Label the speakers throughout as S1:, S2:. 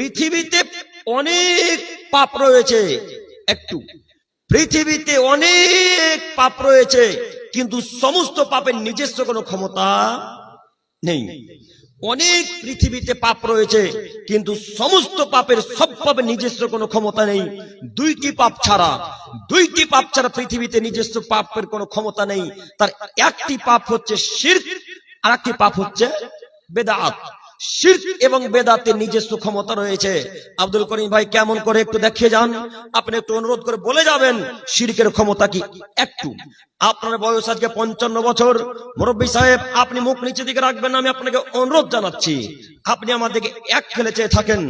S1: পৃথিবীতে অনেক পাপ রয়েছে, একটু। পৃথিবীতে অনেক পাপ রয়েছে, কিন্তু সমস্ত পাপের নিজস্ব কোনো ক্ষমতা নেই। অনেক পৃথিবীতে পাপ রয়েছে, কিন্তু সমস্ত পাপের সব পাপের নিজস্ব কোনো ক্ষমতা নেই। দুইটি পাপ ছাড়া, দুইটি পাপ ছাড়া পৃথিবীতে নিজস্ব পাপের কোনো ক্ষমতা নেই। তার একটি পাপ হচ্ছে শির আর একটি পাপ হচ্ছে বেদাত। শির্ক এবং বেদাতে নিজস্ব ক্ষমতা রয়েছে। আব্দুল করিম ভাই, কেমন করে একটু দেখিয়ে যান? আপনি একটু অনুরোধ করে বলে যাবেন, শিরকের ক্ষমতা কি একটু? আপনার বয়স আজকে পঞ্চান্ন বছর। মুরব্বী সাহেব, আপনি মুখ নিচে দিকে রাখবেন আমি আপনাকে অনুরোধ জানাচ্ছি। আপনি আমার দিকে এক খেলে চেয়ে থাকেন।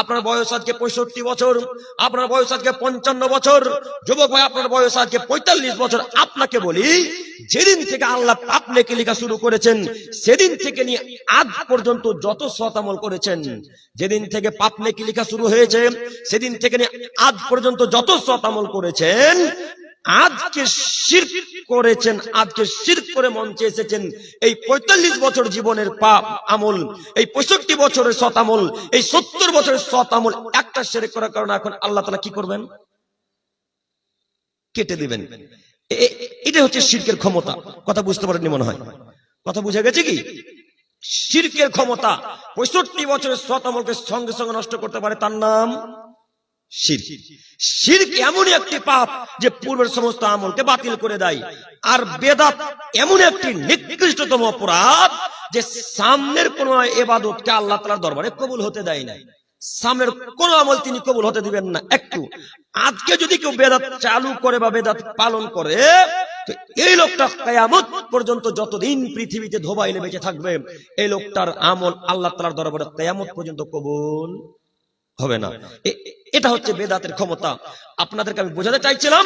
S1: আপনার বয়স আজকে পঁয়ষট্টি বছর, আপনার বয়স আজকে পঞ্চান্ন বছর। যুবক ভাই, আপনার বয়স আজকে পঁয়তাল্লিশ বছর। আপনাকে বলি, যেদিন থেকে আল্লাহ পাপ লেখে শুরু করেছেন, সেদিন থেকে নিয়ে আজ পর্যন্ত যত শতামল করেছেন, যেদিন থেকে পাপ নেকি লেখা শুরু হয়েছে, সেদিন থেকে নিয়ে আজ পর্যন্ত যত শতামল করেছেন আজকে শির্ক করেছেন, আজকে শির্ক করে মঞ্চে এসেছেন। এই পঁয়তাল্লিশ বছর জীবনের পাপ আমল, এই পঁয়ষট্টি বছরের শতামল এই সত্তর বছরের শতামল একটা সেরে করার কারণে এখন আল্লাহ তালা কি করবেন? কেটে দিবেন। এটা হচ্ছে শির্কের ক্ষমতা। কথা বুঝতে পারেননি মনে হয়? কথা বুঝে গেছে কি? শির্কের ক্ষমতা, পঁয়ষট্টি বছরের শতামলকে সঙ্গে সঙ্গে নষ্ট করতে পারে তার নাম এমনই একটি পাপ যে পূর্বের সমস্ত আমলকে বাতিল করে দেয়? আর বেদাত এমন একটি নিকৃষ্টতম অপরাধ যে সামনের কোন এবাদতকে আল্লাহ তালার দরবারে কবুল হতে দেয় নাই। সামনের কোন আমল তিনি কবুল হতে দিবেন না। একটু, আজকে যদি কেউ বেদাত চালু করে বা বেদাত পালন করে, তো এই লোকটা কেয়ামত পর্যন্ত যতদিন পৃথিবীতে ধোবাইলে বেঁচে থাকবে, এই লোকটার আমল আল্লাহ তালার দরবারে কেয়ামত পর্যন্ত কবুল হবে না। এটা হচ্ছে বেদাতের ক্ষমতা। আপনাদেরকে আমি বোঝাতে চাইছিলাম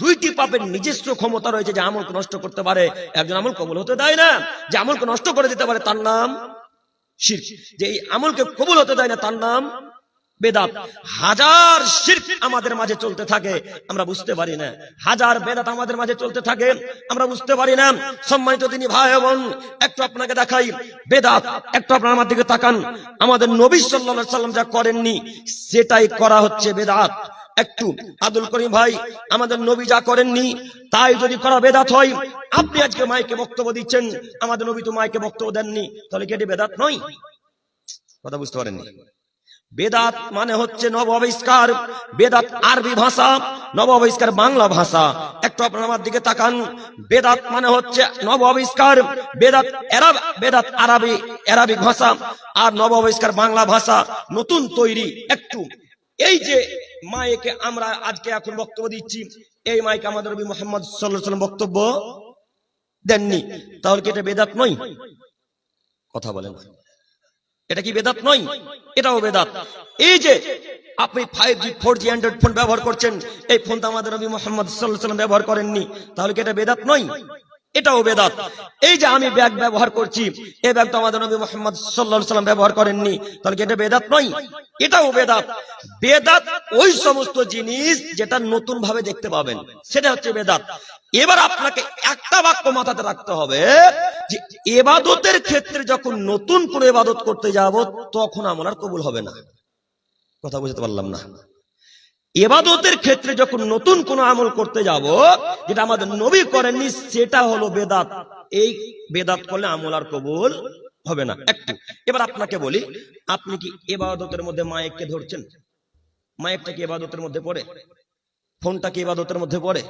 S1: দুইটি পাপের নিজস্ব ক্ষমতা রয়েছে যে আমলকে নষ্ট করতে পারে। একজন আমল কবল হতে দেয় না যে আমলকে নষ্ট করে দিতে পারে তার নাম শির। যে এই আমলকে কবল হতে দেয় না তার নাম বেদাত হাজার শির্ক আমাদের মাঝে চলতে থাকে, আমরা বুঝতে পারি না। হাজার বেদাত আমাদের মাঝে চলতে থাকে, আমরা বুঝতে পারি না। সম্মানিত তিনি ভাই বোন, একটু আপনাকে দেখাই, বেদাত, একটু আপনার আমার দিকে তাকান। আমাদের নবী সাল্লাল্লাহু সাল্লাম যা করেননি, সেটাই করা হচ্ছে বেদাত। একটু, আব্দুল করিম ভাই, আমাদের নবী যা করেননি, তাই যদি করা বেদাত হয়, আপনি আজকে মাইকে বক্তব্য দিচ্ছেন, আমাদের নবী তো মাইকে বক্তব্য দেননি, তাহলে কি এটি বেদাত নয়? কথা বুঝতে পারেননি। বেদাত মানে হচ্ছে নব আবিষ্কার বেদাত আরবি ভাষা নব আবিষ্কার বাংলা ভাষা। একটু আপনার আমার দিকে তাকান। বেদাত মানে হচ্ছে নব আবিষ্কার বেদাত এরাব, বেদাত আরবি আরবিক ভাষা আর নব আবিষ্কার বাংলা ভাষা নতুন তৈরি। একটু এই যে মায়েকে আমরা আজকে এখন বক্তব্য দিচ্ছি, এই মাইকে আমাদের নবী মোহাম্মদ সাল্লাম বক্তব্য দেননি। তাহলে কি এটা বেদাত নয়? কথা বলেন। এটা কি বেদাত নয়? এটাও বেদাত। এই যে আপনি five G four G Android phone ব্যবহার করছেন, এই ফোন তো আমাদের নবী মোহাম্মদ সাল্লাম ব্যবহার করেননি। তাহলে কি এটা বেদাত নয়? এটাও বেদাত। এই যে আমি ব্যাগ ব্যবহার করছি, এই ব্যাগ তো আমাদের নবী মোহাম্মদ সাল্লাহ সাল্লাম ব্যবহার করেননি। তাহলে কি এটা বেদাত নয়? এটাও বেদাত। বেদাত ওই সমস্ত জিনিস যেটা নতুন ভাবে দেখতে পাবেন। সেটা হচ্ছে বেদাত। এবার আপনাকে একটা বাক্য মাথাতে রাখতে হবে। যে এবাদতের ক্ষেত্রে যখন নতুন করে এবাদত করতে যাব, তখন আমার আর কবুল হবে না। কথা বুঝতে পারলাম না। এবাদতের ক্ষেত্রে যখন নতুন কোন আমল করতে যাব, যেটা আমাদের নবী করেননি, সেটা হলো বেদাত। এই বেদাত করলে আমল আর কবুল হবে না। একটু। এবার আপনাকে বলি, আপনি কি এবাদতের মধ্যে মায়েককে ধরছেন? মায়েকটা কি এবাদতের মধ্যে পড়ে? ফোনটা কি এবাদতের মধ্যে পড়ে?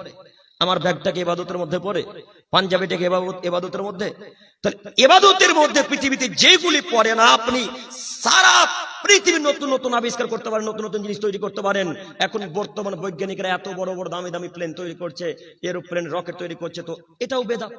S1: আমার ব্যাগটা কি এবাদতের মধ্যে পড়ে? পাঞ্জাবিটা কি এবাদত- এবাদতের মধ্যে? তাহলে এবাদতের মধ্যে পৃথিবীতে যেগুলি পড়ে না আপনি, সারা পৃথিবীর নতুন নতুন আবিষ্কার করতে পারেন, নতুন নতুন জিনিস তৈরি করতে পারেন। এখন বর্তমান বৈজ্ঞানিকরা এত বড় বড় দামি দামি প্লেন তৈরি করছে এরোপ্লেন রকেট তৈরি করছে, তো এটাও বেদাত।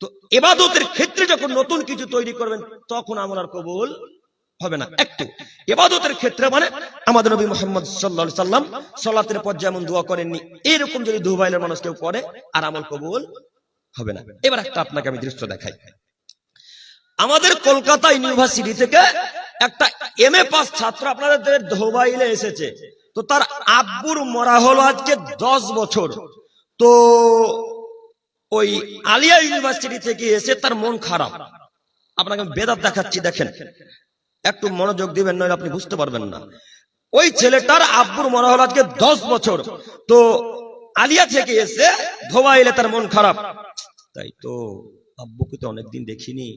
S1: তো এবাদতের ক্ষেত্রে যখন নতুন কিছু তৈরি করবেন, তখন আমার আর কবুল হবে না। একটু। এবাদতের ক্ষেত্রে মানে আমাদের নবী মোহাম্মদ সাল্লা সাল্লাম সলাতের পর যেমন দোয়া করেননি, এরকম যদি দুবাইলের মানুষ কেউ করে, আর আমল কবুল হবে না। এবার একটা আপনাকে আমি দৃশ্য দেখাই। আমাদের কলকাতা ইউনিভার্সিটি থেকে একটা এম এ পাস ছাত্র আপনাদের ধোবাইলে এসেছে। তো তার আব্বুর মরা হলো আজকে দশ বছর। তো ওই আলিয়া ইউনিভার্সিটি থেকে এসে তার মন খারাপ। আপনাকে আমি বেদাত দেখাচ্ছি দেখেন। একটু মনোযোগ দিবেন নয় আপনি বুঝতে পারবেন না। ওই ছেলেটার আব্বুর মনে হলো আজকে দশ বছর। তো আলিয়া থেকে এসে ধোয়া এলে তার মন খারাপ। তাই তো আব্বুকে তো অনেকদিন দেখিনি।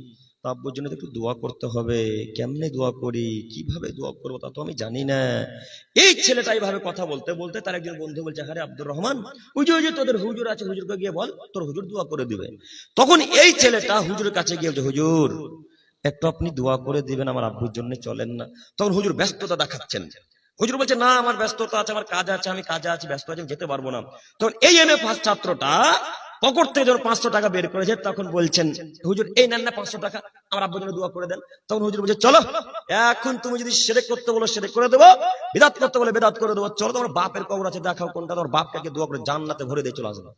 S1: আব্বুর জন্য একটু দোয়া করতে হবে। কেমনে দোয়া করি? কীভাবে দোয়া করব তা তো আমি জানি না। এই ছেলেটা এইভাবে কথা বলতে বলতে তার একজন বন্ধু বলছে আরে আব্দুর রহমান, ওই যে ওই যে তোদের হুজুর আছে, হুজুরকে গিয়ে বল, তোর হুজুর দোয়া করে দিবে। তখন এই ছেলেটা হুজুরের কাছে গিয়ে বলছে, হুজুর, একটু আপনি দোয়া করে দিবেন, আমার আব্বুর জন্য চলেন না। তখন হুজুর ব্যস্ততা দেখাচ্ছেন। হুজুর বলছে, না, আমার ব্যস্ততা আছে, আমার কাজ আছে, আমি কাজে আছি, ব্যস্ত আছি যেতে পারব না। তখন এই এম এ পাস ছাত্রটা পকেট থেকে যখন পাঁচশো টাকা বের করেছে, তখন বলছেন, হুজুর, এই নেন না পাঁচশো টাকা, আমার আব্বুর জন্য দোয়া করে দেন। তখন হুজুর বলছে, চলো, এখন তুমি যদি সেরেক করতে বলো, সেরেক করে দেবো, বেদাত করতে বলে, বেদাত করে দেবো, চলো তোমার বাপের কবর আছে, দেখাও কোনটা, তোমার বাপটাকে দোয়া করে জান্নাতে ভরে দিয়ে চলে আসবে।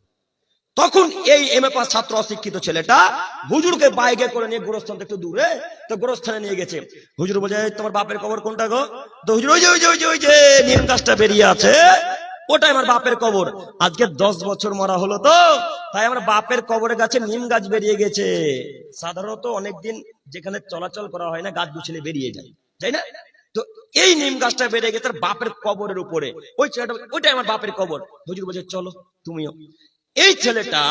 S1: তখন এই এম এ পাস ছাত্র অশিক্ষিত ছেলেটা হুজুরকে বাইকে করে নিয়ে গোরস্থান একটু দূরে, তো গোরস্থানে নিয়ে গেছে। হুজুর "এই তোমার বাপের কবর কোনটা গো? তো হুজুর, ওই যে ওই যে ওই যে ওই যে, নিম গাছটা বেরিয়ে আছে। ওটাই আমার বাপের কবর। আজকে দশ বছর মরা হলো তো, তাই আমার বাপের কবরের কাছে নিম গাছ বেরিয়ে গেছে। সাধারণত অনেকদিন যেখানে চলাচল করা হয় না, গাছ গুছলে বেরিয়ে যায়। তাই না? তো এই নিম গাছটা বেরিয়ে গেছে তার বাপের কবরের উপরে। ওই ছেলেটা, ওইটাই আমার বাপের কবর। হুজুর বলছে, চলো, তুমিও। এই ছেলেটা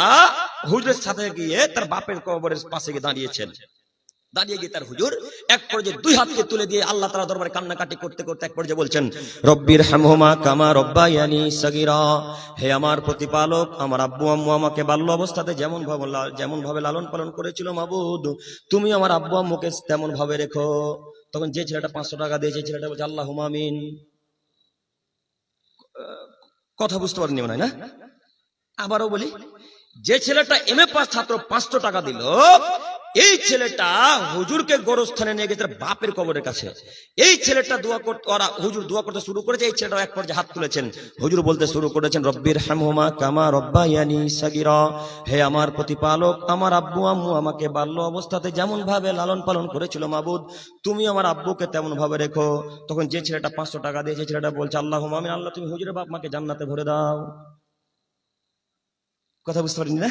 S1: হুজুরের সাথে গিয়ে তার বাপের কবরের পাশে গিয়ে দাঁড়িয়েছেন। দাঁড়িয়ে গিয়ে তার হুজুর এক পর্যায়ে দুই হাতকে তুলে দিয়ে আল্লাহ তারা দরবারে কান্নাকাটি করতে করতে এক পর্যায়ে বলছেন রব্বির হামহুমা কামা রব্বায়ানি সগীরা। হে আমার প্রতিপালক, আমার আব্বু আম্মু আমাকে বাল্য অবস্থাতে যেমন ভাবে যেমন ভাবে লালন পালন করেছিল মাবুদ, তুমি আমার আব্বু আম্মুকে তেমন ভাবে রেখো। তখন যে ছেলেটা পাঁচশো টাকা দিয়েছে ছেলেটা বলছে আল্লাহ হুমামিন কথা বুঝতে পারেনি মনে হয় না? আবারও বলি, যে ছেলেটা এম এ পাস ছাত্র পাঁচশো টাকা দিল, এই ছেলেটা হুজুরকে গোরস্থানে নিয়ে গেছে বাপের কবরের কাছে। এই ছেলেটা দোয়া করতে ওরা হুজুর দোয়া করতে শুরু করেছে, এই ছেলেটা এক পর্যায়ে হাত তুলেছেন। হুজুর বলতে শুরু করেছেন রব্বির হামহুমা কামা রব্বায়ানি সাগিরা। হে আমার প্রতিপালক, আমার আব্বু আম্মু আমাকে বাল্য অবস্থাতে যেমন ভাবে লালন পালন করেছিল মাবুদ, তুমি আমার আব্বুকে তেমন ভাবে রেখো। তখন যে ছেলেটা পাঁচশো টাকা দিয়েছে ছেলেটা বলছে আল্লাহ আমিন, আল্লাহ, তুমি হুজুরের বাপ মাকে জান্নাতে ভরে দাও। কথা বুঝতে পারিনি না?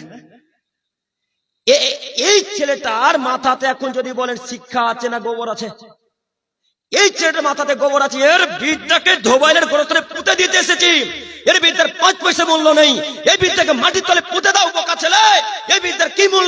S1: এই ছেলেটার মাথাতে এখন যদি বলেন শিক্ষা আছে না গোবর আছে? এই ছেলেটার মাথাতে গোবর আছে, এর বিদ্যাকে ধোবাইলের গোরস্থানে পুঁতে দিতে এসেছি। এর বিদ্যার পাঁচ পয়সা মূল্য নেই। এই বিদ্যাকে মাটির তলে পুঁতে দাও, বোকা ছেলে এই বিদ্যার কি মূল্য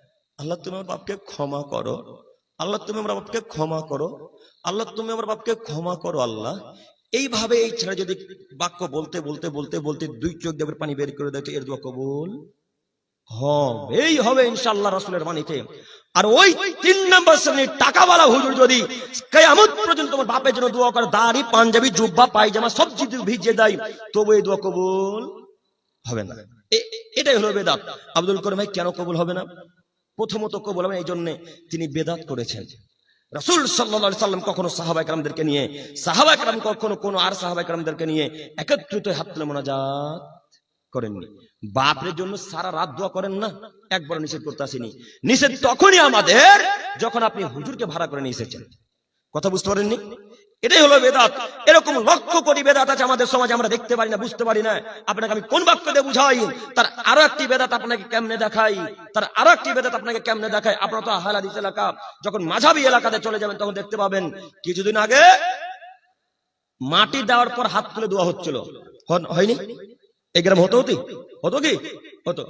S1: আল্লাহ, তুমি আমার বাপকে ক্ষমা করো। আল্লাহ, তুমি আমার বাপকে ক্ষমা করো। আল্লাহ, তুমি আমার বাপকে ক্ষমা করো, আল্লাহ। এইভাবে এই ছেলে যদি বাক্য বলতে বলতে বলতে বলতে দুই চোখ দেবের পানি বের করে দেখে এর দোয়া কবুল হবেই, হবে ইনশাআল্লাহ রাসূলের বাণীতে। আর ওই তিন নম্বর শ্রেণির টাকাওয়ালা হুজুর যদি কেয়ামত পর্যন্ত তোমার বাপের জন্য দোয়া করে, দাড়ি, পাঞ্জাবি, জুব্বা, পায়জামা, সব যদি ভিজিয়ে দেয়, তবু এই দোয়া কবুল হবে না। এটাই হলো বেদাত। আব্দুল করিম ভাই, কেন কবুল হবে না? প্রথমত কবুল হবে এই জন্য তিনি বেদাত করেছেন। রাসূল সাল্লা সাল্লাম কখনো সাহাবা একরামদেরকে নিয়ে সাহাবা একরাম কখনো কোনো আর সাহাবা একরামদেরকে নিয়ে একত্রিত হাত তুলে মোনাজাত করেননি। বাপের জন্য সারা রাত দোয়া করেন না একবার নিষেধ করতে আসেনি। নিষেধ তখনই আমাদের যখন আপনি হুজুরকে ভাড়া করে নিয়ে এসেছেন। কথা বুঝতে পারেননি? এটাই হলো বেদাত। এরকম লক্ষ কোটি বেদাত আছে আমাদের সমাজে, আমরা দেখতে পারি না, বুঝতে পারি না। আপনাকে আমি কোন বাক্য দিয়ে বুঝাই? তার আরও একটি বেদাত আপনাকে কেমনে দেখাই? তার আরও একটি বেদাত আপনাকে কেমনে দেখাই? আপনার তো হালাদিস এলাকা। যখন মাঝাবি এলাকাতে চলে যাবেন, তখন দেখতে পাবেন, কিছুদিন আগে মাটি দেওয়ার পর হাত তুলে দেওয়া হচ্ছিল। হয়নি? এই গ্রাম হতো হতো কি? হতো।